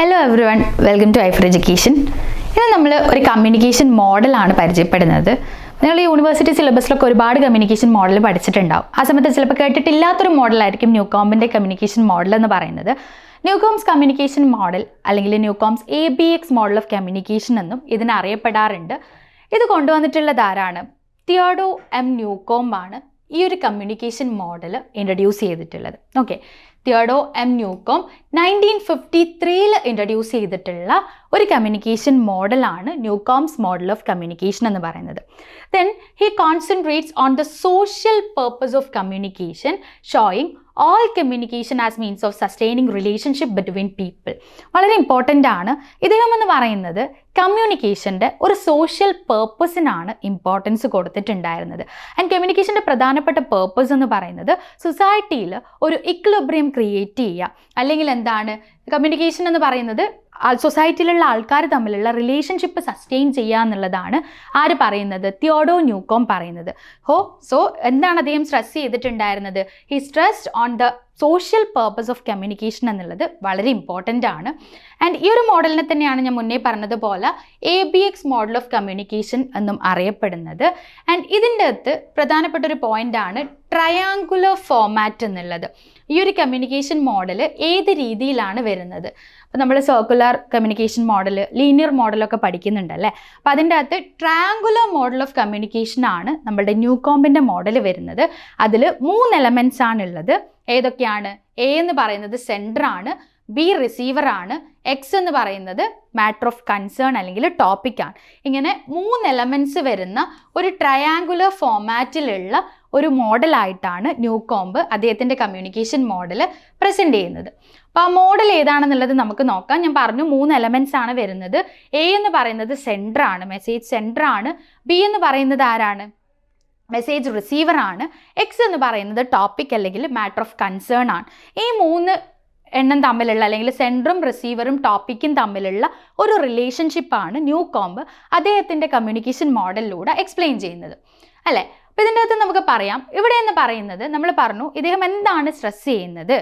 Hello everyone welcome to Ifer education ഇന്ന് നമ്മൾ ഒരു കമ്മ്യൂണിക്കേഷൻ മോഡലാണ് പരിചയപ്പെടുന്നത്. നിങ്ങൾ യൂണിവേഴ്സിറ്റി സിലബസിലൊക്കെ ഒരുപാട് കമ്മ്യൂണിക്കേഷൻ മോഡൽ പഠിച്ചിട്ടുണ്ടാവും. ആ സമയത്ത് ചിലപ്പോൾ കേട്ടിട്ടില്ലാത്തൊരു മോഡലായിരിക്കും ന്യൂ കോമിന്റെ കമ്മ്യൂണിക്കേഷൻ മോഡൽ എന്ന് പറയുന്നത്. ന്യൂ കോംസ് കമ്മ്യൂണിക്കേഷൻ മോഡൽ അല്ലെങ്കിൽ Newcomb's A B X model of communication എന്നും ഇതിനറിയപ്പെടാറുണ്ട് ഇത് കൊണ്ടുവന്നിട്ടുള്ളത് ആരാണ്? തിയോഡോ എം ന്യൂകോം ആണ് ഈ ഒരു കമ്മ്യൂണിക്കേഷൻ മോഡൽ ഇൻട്രൊഡ്യൂസ് ചെയ്തിട്ടുള്ളത്. Okay Theodore M Newcomb nineteen fifty ത്രീയിൽ ഇൻട്രൊഡ്യൂസ് ചെയ്തിട്ടുള്ള ഒരു കമ്മ്യൂണിക്കേഷൻ മോഡലാണ് ന്യൂകോംസ് മോഡൽ ഓഫ് കമ്മ്യൂണിക്കേഷൻ എന്ന് പറയുന്നത്. Then he concentrates on the social purpose of communication showing all communication as means of sustaining relationship between people വളരെ important ആണ്. ഇദ്ദേഹം എന്ന് പറയുന്നത് കമ്മ്യൂണിക്കേഷന്റെ ഒരു സോഷ്യൽ പേർപ്പസിനാണ് ഇമ്പോർട്ടൻസ് കൊടുത്തിട്ടുണ്ടായിരുന്നത്. ആൻഡ് കമ്മ്യൂണിക്കേഷന്റെ പ്രധാനപ്പെട്ട പേർപ്പസ് എന്ന് പറയുന്നത് സൊസൈറ്റിയിൽ ഒരു ക്രിയേറ്റ് ചെയ്യുക. അല്ലെങ്കിൽ എന്താണ്? കമ്മ്യൂണിക്കേഷൻ എന്ന് പറയുന്നത് സൊസൈറ്റിയിലുള്ള ആൾക്കാർ തമ്മിലുള്ള റിലേഷൻഷിപ്പ് സസ്റ്റെയിൻ ചെയ്യുക എന്നുള്ളതാണ് ആര് പറയുന്നത്? തിയോഡോ ന്യൂകോം പറയുന്നത്. ഹോ സോ എന്താണ് അദ്ദേഹം സ്ട്രെസ് ചെയ്തിട്ടുണ്ടായിരുന്നത്? He stressed on the social purpose of communication എന്നുള്ളത് വളരെ ഇമ്പോർട്ടന്റ് ആണ്. ആൻഡ് ഈ ഒരു മോഡലിനെ തന്നെയാണ് ഞാൻ മുന്നേ പറഞ്ഞതുപോലെ A B X model of communication എന്നും അറിയപ്പെടുന്നത്. ആൻഡ് ഇതിന്റെ അകത്ത് പ്രധാനപ്പെട്ട ഒരു പോയിന്റാണ് ട്രയാങ്കുലർ ഫോമാറ്റ് എന്നുള്ളത്. ഈ ഒരു കമ്മ്യൂണിക്കേഷൻ മോഡൽ ഏത് രീതിയിലാണ് വരുന്നത്? അപ്പോൾ നമ്മൾ സർക്കുലർ കമ്മ്യൂണിക്കേഷൻ മോഡൽ ലീനിയർ മോഡലൊക്കെ പഠിക്കുന്നുണ്ടല്ലേ അപ്പോൾ അതിന്റെ അകത്ത് ട്രയാങ്കുലർ മോഡൽ ഓഫ് കമ്മ്യൂണിക്കേഷൻ ആണ് നമ്മളുടെ ന്യൂ കോമ്പിന്റെ മോഡൽ വരുന്നത്. അതിൽ മൂന്ന് എലമെന്റ്സ് ആണുള്ളത്. ഏതൊക്കെയാണ്? എ എന്ന് പറയുന്നത് സെന്റർ ആണ് ബി റിസീവർ ആണ് എക്സ് എന്ന് പറയുന്നത് മാറ്റർ ഓഫ് കൺസേൺ അല്ലെങ്കിൽ ടോപ്പിക്കാണ് ഇങ്ങനെ മൂന്ന് എലമെന്റ്സ് വരുന്ന ഒരു ട്രയാങ്കുലർ ഫോമാറ്റിലുള്ള ഒരു മോഡലായിട്ടാണ് ന്യൂ കോംബ് അദ്ദേഹത്തിന്റെ കമ്മ്യൂണിക്കേഷൻ മോഡൽ പ്രസന്റ് ചെയ്യുന്നത്. അപ്പോൾ ആ മോഡൽ ഏതാണെന്നുള്ളത് നമുക്ക് നോക്കാം. ഞാൻ പറഞ്ഞു മൂന്ന് എലമെന്റ്സ് ആണ് വരുന്നത്. എ എന്ന് പറയുന്നത് സെന്റർ ആണ് മെസ്സേജ് സെന്റർ ആണ്. ബി എന്ന് പറയുന്നത് ആരാണ്? മെസ്സേജ് റിസീവർ ആണ്. എക്സ് എന്ന് പറയുന്നത് ടോപ്പിക് അല്ലെങ്കിൽ മാറ്റർ ഓഫ് കൺസേൺ ആണ്. ഈ മൂന്ന് എണ്ണം തമ്മിലുള്ള അല്ലെങ്കിൽ സെന്ററും റിസീവറും ടോപ്പിക്കും തമ്മിലുള്ള ഒരു റിലേഷൻഷിപ്പാണ് ന്യൂ കോംബ് അദ്ദേഹത്തിന്റെ കമ്മ്യൂണിക്കേഷൻ മോഡലിലൂടെ എക്സ്പ്ലെയിൻ ചെയ്യുന്നത്. അല്ലേ? അപ്പോൾ ഇതിന്റെ അകത്ത് നമുക്ക് പറയാം. ഇവിടെ എന്ന് പറയുന്നത് നമ്മൾ പറഞ്ഞു ഇദ്ദേഹം എന്താണ് സ്ട്രെസ് ചെയ്യുന്നത്?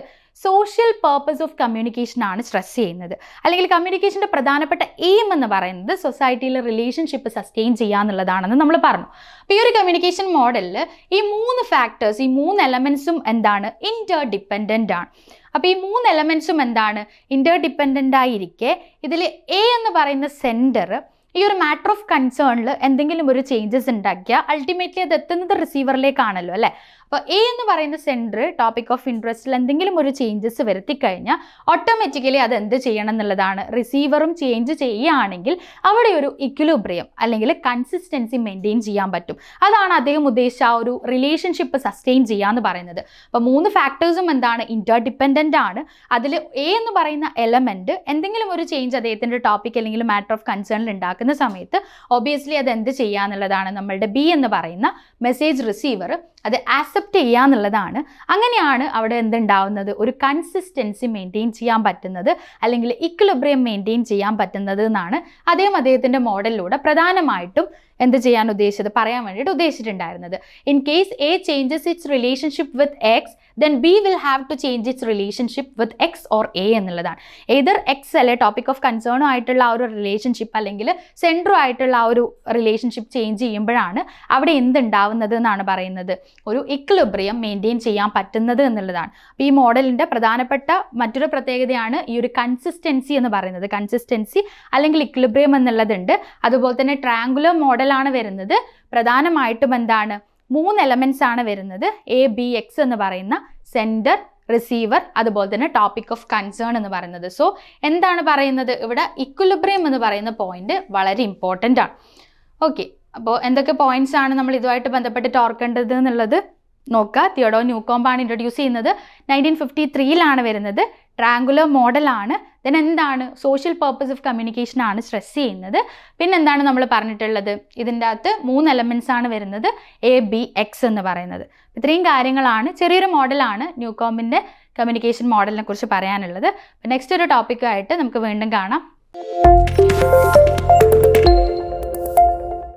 സോഷ്യൽ പേർപ്പസ് ഓഫ് കമ്മ്യൂണിക്കേഷൻ ആണ് സ്ട്രെസ് ചെയ്യുന്നത്. അല്ലെങ്കിൽ കമ്മ്യൂണിക്കേഷന്റെ പ്രധാനപ്പെട്ട എയിം എന്ന് പറയുന്നത് സൊസൈറ്റിയിലെ റിലേഷൻഷിപ്പ് സസ്റ്റെയിൻ ചെയ്യുക എന്നുള്ളതാണെന്ന് നമ്മൾ പറഞ്ഞു. അപ്പോൾ ഈ ഒരു കമ്മ്യൂണിക്കേഷൻ മോഡലിൽ ഈ മൂന്ന് ഫാക്ടേഴ്സ് ഈ മൂന്ന് എലമെൻസും എന്താണ്? ഇന്റർ ഡിപ്പെൻഡന്റ് ആണ്. അപ്പോൾ ഈ മൂന്ന് എലമെൻസും എന്താണ്? ഇന്റർ ഡിപ്പെൻഡന്റ് ആയിരിക്കെ. ഇതിൽ എ എന്ന് പറയുന്ന സെന്റർ ഈ ഒരു മാറ്റർ ഓഫ് കൺസേണിൽ എന്തെങ്കിലും ഒരു ചേഞ്ചസ് ഉണ്ടാക്കിയാൽ അൾട്ടിമേറ്റ്ലി അത് എത്തുന്നത് റിസീവറിലേക്കാണല്ലോ അല്ലേ? അപ്പോൾ എ എന്ന് പറയുന്ന സെന്റർ ടോപ്പിക് ഓഫ് ഇൻട്രസ്റ്റിൽ എന്തെങ്കിലും ഒരു ചേഞ്ചസ് വരുത്തി കഴിഞ്ഞാൽ ഓട്ടോമാറ്റിക്കലി അത് എന്ത് ചെയ്യണം എന്നുള്ളതാണ്. റിസീവറും ചേഞ്ച് ചെയ്യുകയാണെങ്കിൽ അവിടെ ഒരു ഇക്വിലിബ്രിയം അല്ലെങ്കിൽ കൺസിസ്റ്റൻസി മെയിന്റെയിൻ ചെയ്യാൻ പറ്റും. അതാണ് അദ്ദേഹം ഉദ്ദേശിച്ച ആ ഒരു റിലേഷൻഷിപ്പ് സസ്റ്റെയിൻ ചെയ്യുക എന്ന് പറയുന്നത്. അപ്പോൾ മൂന്ന് ഫാക്ടേഴ്സും എന്താണ്? ഇന്റർ ഡിപ്പെൻഡന്റ് ആണ്. അതിൽ എ എന്ന് പറയുന്ന എലമെന്റ് എന്തെങ്കിലും ഒരു ചേഞ്ച് അദ്ദേഹത്തിന്റെ ടോപ്പിക് അല്ലെങ്കിൽ മാറ്റർ ഓഫ് കൺസേണിൽ ഉണ്ടാക്കുന്ന സമയത്ത് ഒബിയസ്ലി അത് എന്ത് ചെയ്യുക എന്നുള്ളതാണ് നമ്മളുടെ ബി എന്ന് പറയുന്ന മെസ്സേജ് റിസീവർ അത് ആക്സെപ്റ്റ് ചെയ്യുക എന്നുള്ളതാണ്. അങ്ങനെയാണ് അവിടെ എന്തുണ്ടാവുന്നത്? ഒരു കൺസിസ്റ്റൻസി മെയിന്റെയിൻ ചെയ്യാൻ പറ്റുന്നത്. അല്ലെങ്കിൽ ഇക്വിലിബ്രിയം മെയിന്റെയിൻ ചെയ്യാൻ പറ്റുന്നത് എന്നാണ്. അദ്ദേഹം അദ്ദേഹത്തിന്റെ മോഡലിലൂടെ പ്രധാനമായിട്ടും എന്ത് ചെയ്യാൻ ഉദ്ദേശിച്ചത്? പറയാൻ വേണ്ടിയിട്ട് ഉദ്ദേശിച്ചിട്ടുണ്ടായിരുന്നത്. In case A changes its relationship with X then B will have to change its relationship with X or A എന്നുള്ളതാണ്. ഏതർ എക്സ് അല്ലെ ടോപ്പിക് ഓഫ് കൺസേണും ആയിട്ടുള്ള ആ ഒരു റിലേഷൻഷിപ്പ് അല്ലെങ്കിൽ സെൻട്രും ആയിട്ടുള്ള ആ ഒരു റിലേഷൻഷിപ്പ് ചേഞ്ച് ചെയ്യുമ്പോഴാണ് അവിടെ എന്തുണ്ടാവുന്നത് എന്നാണ് പറയുന്നത്. ഒരു ഇക്ലിബ്രിയം മെയിന്റെയിൻ ചെയ്യാൻ പറ്റുന്നത് എന്നുള്ളതാണ്. അപ്പോൾ ഈ മോഡലിന്റെ പ്രധാനപ്പെട്ട മറ്റൊരു പ്രത്യേകതയാണ് ഈ ഒരു കൺസിസ്റ്റൻസി എന്ന് പറയുന്നത്. കൺസിസ്റ്റൻസി അല്ലെങ്കിൽ ഇക്ലിബ്രിയം എന്നുള്ളതുണ്ട്. അതുപോലെ തന്നെ ട്രാങ്കുലർ മോഡലാണ് വരുന്നത്. പ്രധാനമായിട്ടും എന്താണ്? മൂന്ന് എലമെന്റ്സ് ആണ് വരുന്നത്. എ ബി എക്സ് എന്ന് പറയുന്ന സെന്റർ റിസീവർ അതുപോലെ തന്നെ ടോപ്പിക് ഓഫ് കൺസേൺ എന്ന് പറയുന്നത്. സോ എന്താണ് പറയുന്നത്? ഇവിടെ ഇക്വിലിബ്രിയം എന്ന് പറയുന്ന പോയിന്റ് വളരെ ഇമ്പോർട്ടന്റ് ആണ്. ഓക്കെ അപ്പോൾ എന്തൊക്കെ പോയിന്റ്സ് ആണ് നമ്മൾ ഇതുമായിട്ട് ബന്ധപ്പെട്ട് ഓർക്കേണ്ടത് എന്നുള്ളത്? നോക്കുക. തിയോഡോ ന്യൂകോംബാണ് ഇൻട്രൊഡ്യൂസ് ചെയ്യുന്നത്. നയന്റീൻ ഫിഫ്റ്റി ത്രീയിലാണ് വരുന്നത്. ട്രാങ്കുലർ മോഡലാണ് ദെൻ എന്താണ്? സോഷ്യൽ പർപ്പസ് ഓഫ് കമ്മ്യൂണിക്കേഷൻ ആണ് സ്ട്രെസ് ചെയ്യുന്നത്. പിന്നെ എന്താണ് നമ്മൾ പറഞ്ഞിട്ടുള്ളത്? ഇതിന്റെ അകത്ത് മൂന്ന് എലമെന്റ്സ് ആണ് വരുന്നത്. എ ബി എക്സ് എന്ന് പറയുന്നത്. ഇത്രയും കാര്യങ്ങളാണ്. ചെറിയൊരു മോഡലാണ് ന്യൂകോമിന്റെ കമ്മ്യൂണിക്കേഷൻ മോഡലിനെ കുറിച്ച് പറയാനുള്ളത്. നെക്സ്റ്റ് ഒരു ടോപ്പിക്കായിട്ട് നമുക്ക് വീണ്ടും കാണാം.